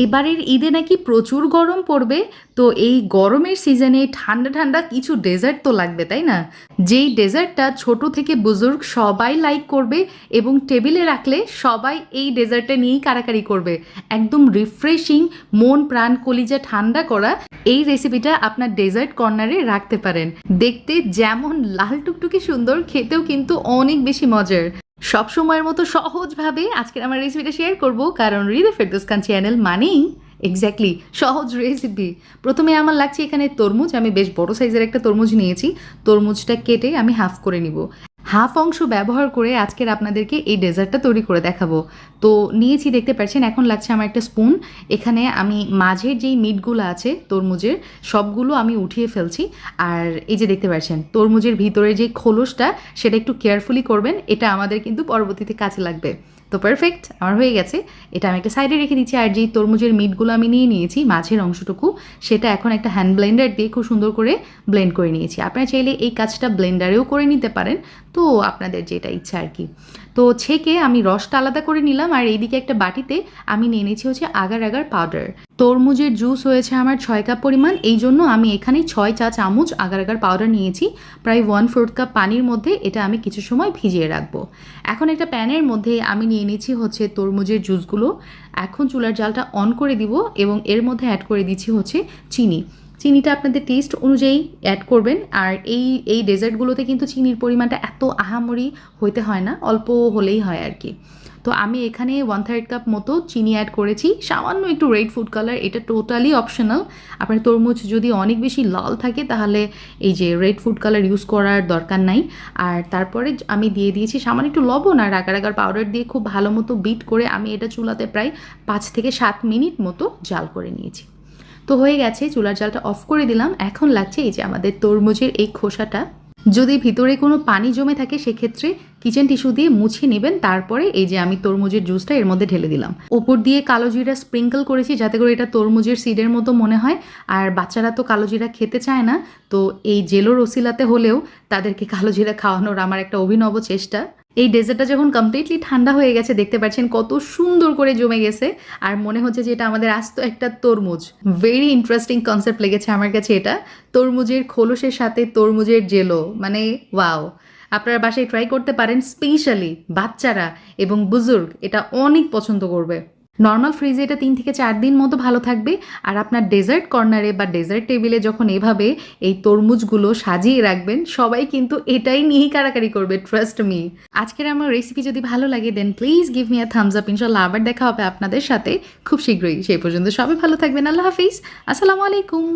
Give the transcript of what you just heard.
এবারের ঈদে নাকি প্রচুর গরম পড়বে, তো এই গরমের সিজনে ঠান্ডা ঠান্ডা কিছু ডেজার্ট তো লাগবে, তাই না? যেই ডেজার্টটা ছোট থেকে বুজুর্গ সবাই লাইক করবে এবং টেবিলে রাখলে সবাই এই ডেজার্টটা নিয়েই কারাকারি করবে। একদম রিফ্রেশিং মন প্রাণ কলিজা ঠান্ডা করা এই রেসিপিটা আপনার ডেজার্ট কর্নারে রাখতে পারেন। দেখতে যেমন লাল টুকটুকে সুন্দর, খেতেও কিন্তু অনেক বেশি মজার। সব সময়ের মতো সহজভাবে আজকের আমার রেসিপিটা শেয়ার করব। কারণ রিদে ফেরদোস খান চ্যানেল মানেই এক্স্যাক্টলি সহজ রেসিপি প্রথমে আমার লাগছে এখানে তরমুজ। আমি বেশ বড় সাইজের একটা তরমুজ নিয়েছি। তরমুজটা কেটে আমি হাফ করে নিব। হাফ অংশ ব্যবহার করে আজকের আপনাদেরকে এই ডেজার্টটা তৈরি করে দেখাবো। তো নিয়েছি, দেখতে পাচ্ছেন, এখন লাগছে আমার একটা স্পুন। এখানে আমি মাঝের যেই মিটগুলো আছে, তরমুজের, সবগুলো আমি উঠিয়ে ফেলছি। আর এই যে দেখতে পাচ্ছেন, তরমুজের ভিতরে যে খোলসটা, সেটা একটু কেয়ারফুলি করবেন। এটা আমাদের কিন্তু পরবর্তীতে কাজে লাগবে। তো পারফেক্ট আমার হয়ে গেছে। এটা আমি একটা সাইডে রেখে দিচ্ছি, আর যেই তরমুজের মিটগুলো আমি নিয়ে নিয়েছি, মাছের অংশটুকু, সেটা এখন একটা হ্যান্ড ব্লেন্ডার দিয়ে খুব সুন্দর করে ব্লেন্ড করে নিয়েছি। আপনারা চাইলে এই কাজটা ব্লেন্ডারেও করে নিতে পারেন, তো আপনাদের যেটা ইচ্ছা আর কি। তো ছেঁকে আমি রসটা আলাদা করে নিলাম, আর এইদিকে একটা বাটিতে আমি নিয়ে নিয়েছি হচ্ছে আগার আগার পাউডার তরমুজের জুস হয়েছে আমার ছয় কাপ পরিমাণ, এই জন্য আমি এখানে ছয় চা চামচ আগার আগার পাউডার নিয়েছি। প্রায় ওয়ান ফোর্থ কাপ পানির মধ্যে এটা আমি কিছু সময় ভিজিয়ে রাখব। এখন একটা প্যানের মধ্যে আমি নিয়ে নিয়েছি হচ্ছে তরমুজের জুসগুলো। এখন চুলার জালটা অন করে দিব এবং এর মধ্যে অ্যাড করে দিচ্ছি হচ্ছে চিনি। চিনিটা আপনাদের টেস্ট অনুযায়ী অ্যাড করবেন। আর এই এই ডেজার্টগুলোতে কিন্তু চিনির পরিমাণটা এত আহামরি হইতে হয় না, অল্প হলেই হয় আর কি তো আমি এখানে ওয়ান থার্ড কাপ মতো চিনি অ্যাড করেছি। সামান্য একটু রেড ফুড কালার এটা টোটালি অপশনাল আপনার তরমুজ যদি অনেক বেশি লাল থাকে, তাহলে এই যে রেড ফুড কালার ইউজ করার দরকার নাই। আর তারপরে আমি দিয়ে দিয়েছি সামান্য একটু লবণ আর আগার আগার পাউডার দিয়ে খুব ভালো মতো বিট করে আমি এটা চুলাতে প্রায় পাঁচ থেকে সাত মিনিট মতো জাল করে নিয়েছি। তো হয়ে গেছে, চুলার জালটা অফ করে দিলাম। এখন লাগছে এই যে আমাদের তরমুজের এই খোসাটা। যদি ভিতরে কোনো পানি জমে থাকে, সেক্ষেত্রে কিচেন টিস্যু দিয়ে মুছে নেবেন। তারপরে এই যে আমি তরমুজের জুসটা এর মধ্যে ঢেলে দিলাম। ওপর দিয়ে কালো জিরা স্প্রিঙ্কল করেছি, যাতে করে এটা তরমুজের সিডের মতো মনে হয়। আর বাচ্চারা তো কালো জিরা খেতে চায় না, তো এই জেলোর ওসিলাতে হলেও তাদেরকে কালো জিরা খাওয়ানোর আমার একটা অভিনব চেষ্টা। এই ডেজার্টটা যখন কমপ্লিটলি ঠান্ডা হয়ে গেছে, দেখতে পাচ্ছেন কত সুন্দর করে জমে গেছে। আর মনে হচ্ছে যে এটা আমাদের আস্ত একটা তরমুজ। ভেরি ইন্টারেস্টিং কনসেপ্ট লেগেছে আমার কাছে এটা। তরমুজের খোলসের সাথে তরমুজের জেলো মানে ওয়াও আপনারা বাসায় ট্রাই করতে পারেন স্পেশালি বাচ্চারা এবং বুজুর্গ। এটা অনেক পছন্দ করবে। নর্মাল ফ্রিজে এটা তিন থেকে চার দিন মতো ভালো থাকবে। আর আপনার ডেজার্ট কর্নারে বা ডেজার্ট টেবিলে যখন এভাবে এই তরমুজগুলো সাজিয়ে রাখবেন, সবাই কিন্তু এটাই নিয়েই কারাকারি করবে ট্রাস্ট মি আজকের আমার রেসিপি যদি ভালো লাগে then please give me a thumbs up ইনশাল্লাহ আবার দেখা হবে আপনাদের সাথে খুব শীঘ্রই। সেই পর্যন্ত সবাই ভালো থাকবেন। আল্লাহ হাফিজ। আসসালামু আলাইকুম।